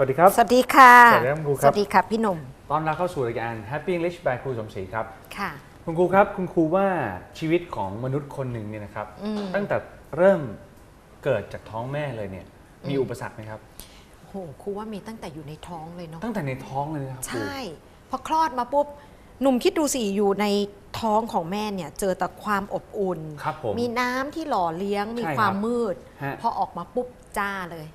วัสดีครับ สวัสดีค่ะสวัสดีครับครูครับ สวัสดีค่ะพี่หนุ่ม ตอนรับเข้าสู่รายการ Happy English by ครูสมศรีครับ ค่ะ คุณครูครับ คุณครูว่าชีวิตของมนุษย์คนหนึ่งเนี่ยนะครับ อืม ตั้งแต่เริ่มเกิดจากท้องแม่เลยเนี่ย มีอุปสรรคไหมครับโหครูว่ามีตั้งแต่อยู่ในท้องเลยเนาะ ตั้งแต่ในท้องเลยนะครับครู ใช่ พอคลอดมาปุ๊บ หนุ่มคิดดูสิ อยู่ในท้องของแม่เนี่ย เจอแต่ความอบอุ่น ครับผมมีน้ำที่หล่อเลี้ยง มีใช่ครับความมืด ฮะ พอออกมาปุ๊บจ้าเลย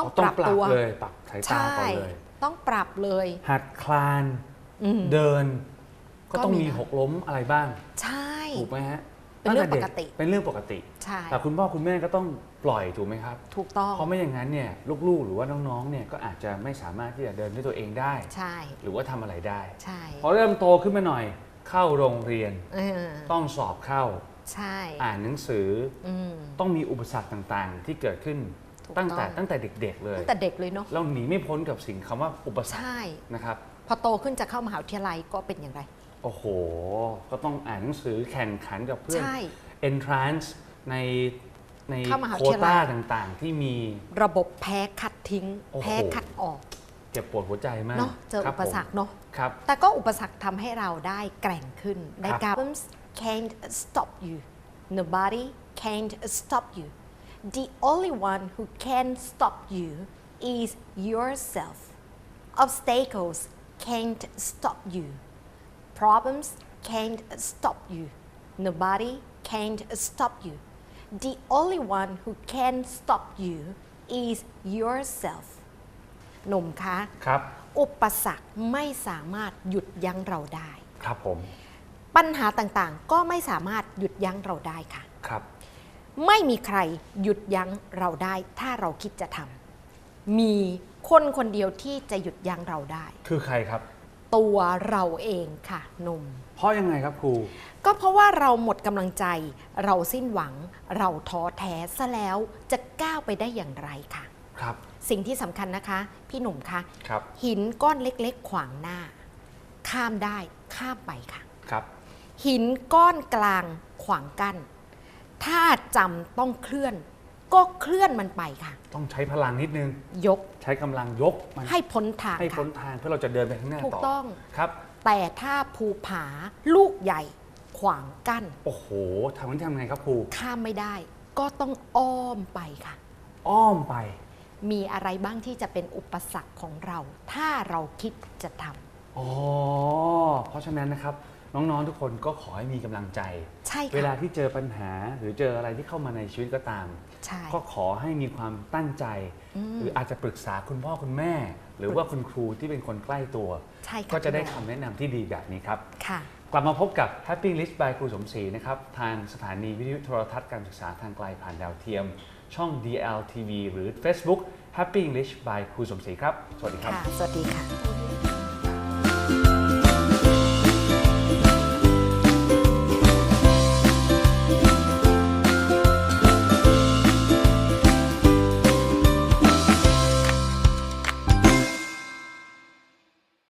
ต้องต้ปองรับปรับตัวเลยปรับสายตาใช่ก่อนเลยต้องปรับเลย หัดคลานอืมเดินก็ก็ต้องมีมีนะหกล้มอะไรบ้าง ใช่ถูกไหมฮะเป็นเรื่องตั้แต่ด็ปกติเป็นเรื่องปกติใช่แต่คุณพ่อคุณแม่ก็ต้องปล่อยถูกไหมครับ ถูกต้องเพราะไม่อย่างนั้นเนี่ยลูกๆ หรือว่าน้องๆเนี่ยก็อาจจะไม่สามารถที่จะเดินด้วยตัวเองได้ใช่หรือว่าทำอะไรได้ใช่พอเริ่มโตขึ้นมาหน่อยเข้าโรงเรียนเออต้องสอบเข้าใช่อ่านหนังสืออืมต้องมีอุปสรรคต่างๆ ที่เกิดขึ้นถูก ตั้งแต่ต้องตั้งแต่เด็กๆเลยตั้งแต่เด็กเลยเนาะเราหนีไม่พ้นกับสิ่งคำว่าอุปสรรคใช่นะครับพอโตขึ้นจะเข้ามหาวิทยาลัยก็เป็นอย่างไร โอ้โห ก็ต้องอ่านหนังสือแข่งขันกับเพื่อนใช่ entrance ในในเข้ามหาวิโควทยาลัต้ายต่างๆ ที่มีระบบแพ้คัดทิ้งโอ้โหแพ้คัดออกเจ็บปวดหัวใจมากเนาะเจอคอุปสรรคเนาะผมครับแต่ก็อุปสรรคทำให้เราได้แกร่งขึ้นได้ครับการ problems can't stop you nobody can't stop you the only one who can stop you is yourself obstacles can't stop you problems can't stop you nobody can't stop you the only one who can stop you is yourself หนุ่มคะ ครับ อุปสรรคไม่สามารถหยุดยั้งเราได้ ครับผม ปัญหาต่างๆ ก็ไม่สามารถหยุดยั้งเราได้ค่ะ ครับ ไม่มีใครหยุดยั้งเราได้ถ้าเราคิดจะทำมีคนคนเดียวที่จะหยุดยั้งเราได้ คือใครครับ ตัวเราเองค่ะหนุ่มเพราะยังไงครับครูก็เพราะว่าเราหมดกำลังใจ เราสิ้นหวัง เราท้อแท้ซะแล้วจะก้าวไปได้อย่างไรค่ะ ครับ สิ่งที่สำคัญนะคะ พี่หนุ่มคะครับหินก้อนเล็กๆ ขวางหน้า ข้ามได้ข้ามไปค่ะครับ หินก้อนกลางขวางกั้น ถ้าจำต้องเคลื่อน ก็เคลื่อนมันไปค่ะ ต้องใช้พลังนิดนึง ยกใช้กำลังยกมันให้พ้นทางให้ค่ะพ้นทางเพื่อเราจะเดินไปข้างหน้าถูกต่อต้อง ครับ แต่ถ้าภูผาลูกใหญ่ขวางกั้น โอ้โหทำนั้นทำไงครับครูข้ามไม่ได้ ก็ต้องอ้อมไปค่ะ อ้อมไป มีอะไรบ้างที่จะเป็นอุปสรรคของเรา ถ้าเราคิดจะทำ อ๋อ เพราะฉะนั้นนะครับ น้องๆทุกคนก็ขอให้มีกำลังใจ ใช่เวลาค่ะที่เจอปัญหาหรือเจออะไรที่เข้ามาในชีวิตก็ตาม ใช่ ก็ขอให้มีความตั้งใจ อืมหรืออาจจะปรึกษาคุณพ่อคุณแม่ หรือว่าคุณครูที่เป็นคนใกล้ตัว ใช่ค่ะก็จะได้พี่คำโบแนะนำที่ดีแบบนี้ครับ ค่ะ กลับมาพบกับ Happy English by ครูสมศรีนะครับ ทางสถานีวิทยุโทรทัศน์การศึกษาทางไกลผ่านดาวเทียม ช่อง DLTV หรือ Facebook Happy English by ครูสมศรีครับ สวัสดีครับ ค่ะ สวัสดีค่ะ